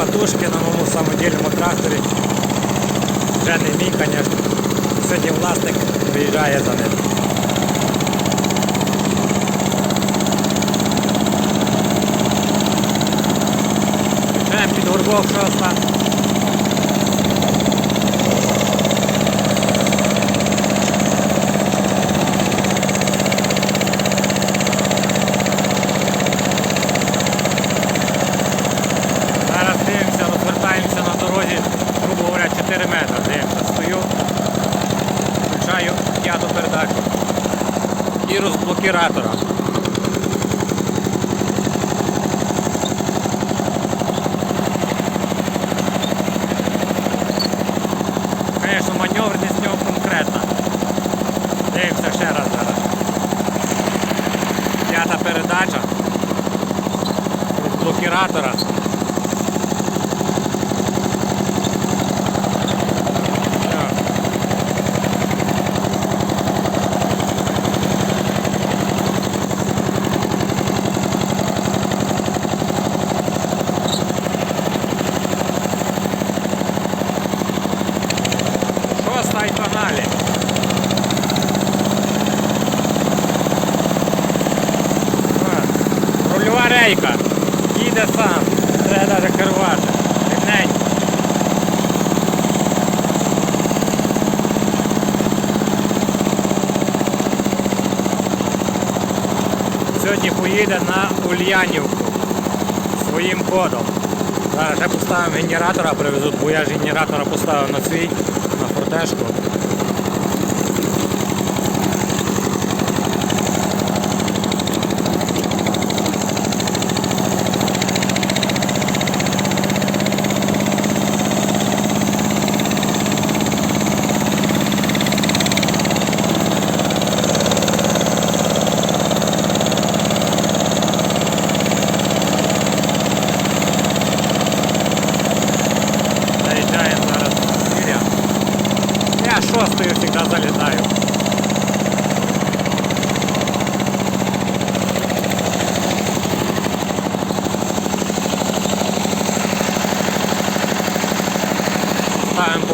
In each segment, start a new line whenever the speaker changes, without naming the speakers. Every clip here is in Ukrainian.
катушки на моєму самодільному тракторі. Вже не мій, звісно. Сьогодні власник виїжджає за ним. Вже під горбок шоста. Зараз дивимося, розвертаємося на дорозі, грубо говоря, 4 метри. Дивимося, стою, включаю передачу і розблокіратора. Звісно, маневреність нього конкретна. Дивимося ще раз зараз. П'ята передача розблокіратора. Так. Шоста і погнали. Так. Рульова. Їде сам. Треба навіть керувати. Рівненько. Сьогодні поїде на Ульянівку своїм ходом. Зараз ще поставимо генератора, привезуть, бо я ж генератора поставив на свій, на фортешку. Заїжджаємо зараз в Сирія. Я всегда залетаю. залітаю. Ставимо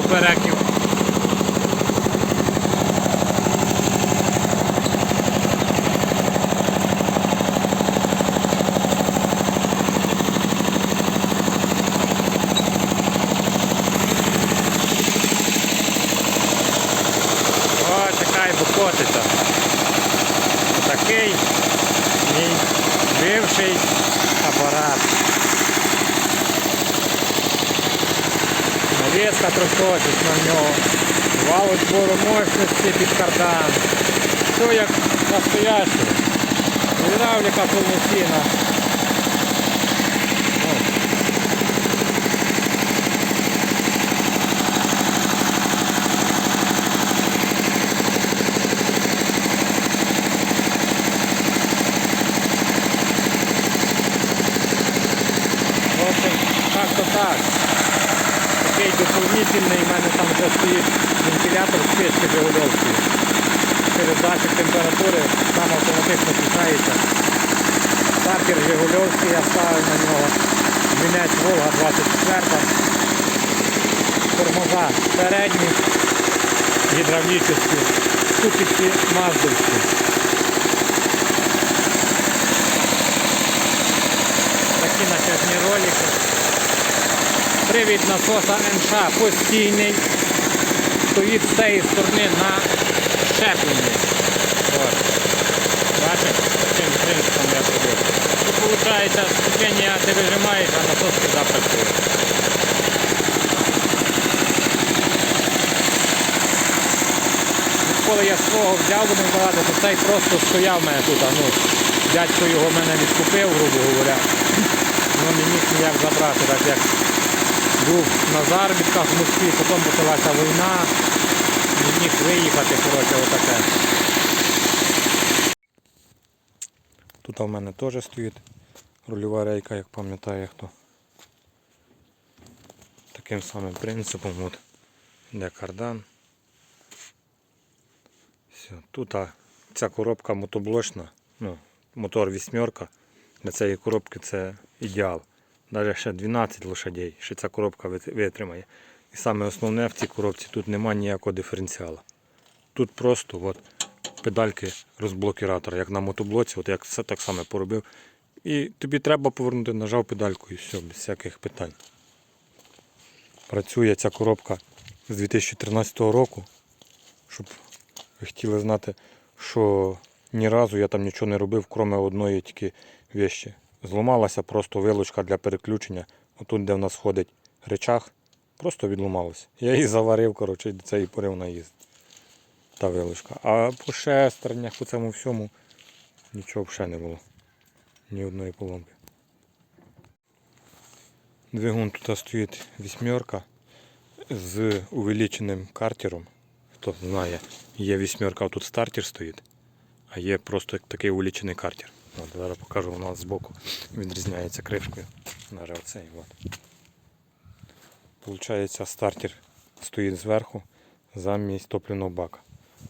бо котиться. Такий мій бивший апарат. Навіска трохочить на нього. Вал збору мощності під кардан. Все як настояще. Гідравліка повноцінна. О. В общем, как-то так. Такий дополнительний, в мене там вже стоїть вентилятор з печки Жигульовської. Через датчик температури там автоматично включається. Стартер Жигульовський, я ставив на нього. Мінець Волга 24. Тормоза передні, гідравлічні, ступиці маздовські. Такі начетні ролики. Привід насоса НШ постійний. Стоїть з цієї сторони на щепленні. Бачиш, таким принципом я зробив. Тут виходить, ступені ти вижимаєш, а насос туди працює. Коли я свого взяв, будемо казати, то цей просто стояв мене тут. а, Ну, дядько його мене відкупив, грубо говоря. Ну не міг ніяк забрати, так як був на заробітках в Москві, потім почалася війна, не міг виїхати, коротше, отаке. Тут у мене теж стоїть рульова рейка, як пам'ятає хто. Таким самим принципом от, де кардан. Все. Тут а, ця коробка мотоблочна, ну, мотор вісьмерка. Для цієї коробки це ідеал. Навіть ще 12 лошадей, ще ця коробка витримає. І саме основне в цій коробці тут немає ніякого диференціала. Тут просто от, педальки розблокіратора, як на мотоблоці, от як все так само поробив. І тобі треба повернути, нажав педальку і все, без всяких питань. Працює ця коробка з 2013 року, щоб ви хотіли знати, що ні разу я там нічого не робив, крім одної тільки вещі. Зламалася просто вилучка для переключення. Отут, де в нас ходить речах, просто відламалася. Я її заварив, коротше, до цієї пори вона їздить. Та вилучка. А по шестернях, по цьому всьому нічого взагалі не було. Ні одної поломки. Двигун тут стоїть вісьмерка з увеличеним картером. Хто знає, є вісьмерка, тут стартер стоїть, а є просто такий увеличений картер. От, зараз покажу, у нас збоку відрізняється кришкою. Зараз оцей. От. Стартер стоїть зверху замість топливного бака.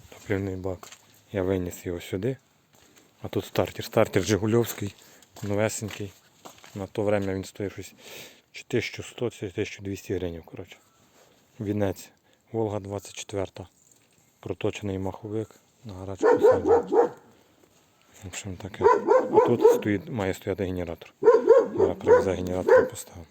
Топливний бак. Я виніс його сюди. А тут стартер. Стартер Жигульовський, новесенький. На то время він стоїть щось 1100-1200 гривень. Коротше. Вінець. Волга 24. Проточений маховик на гарячку саджу. В общем таке. і тут стоїть, має стояти генератор. Я привезе генератор і поставив.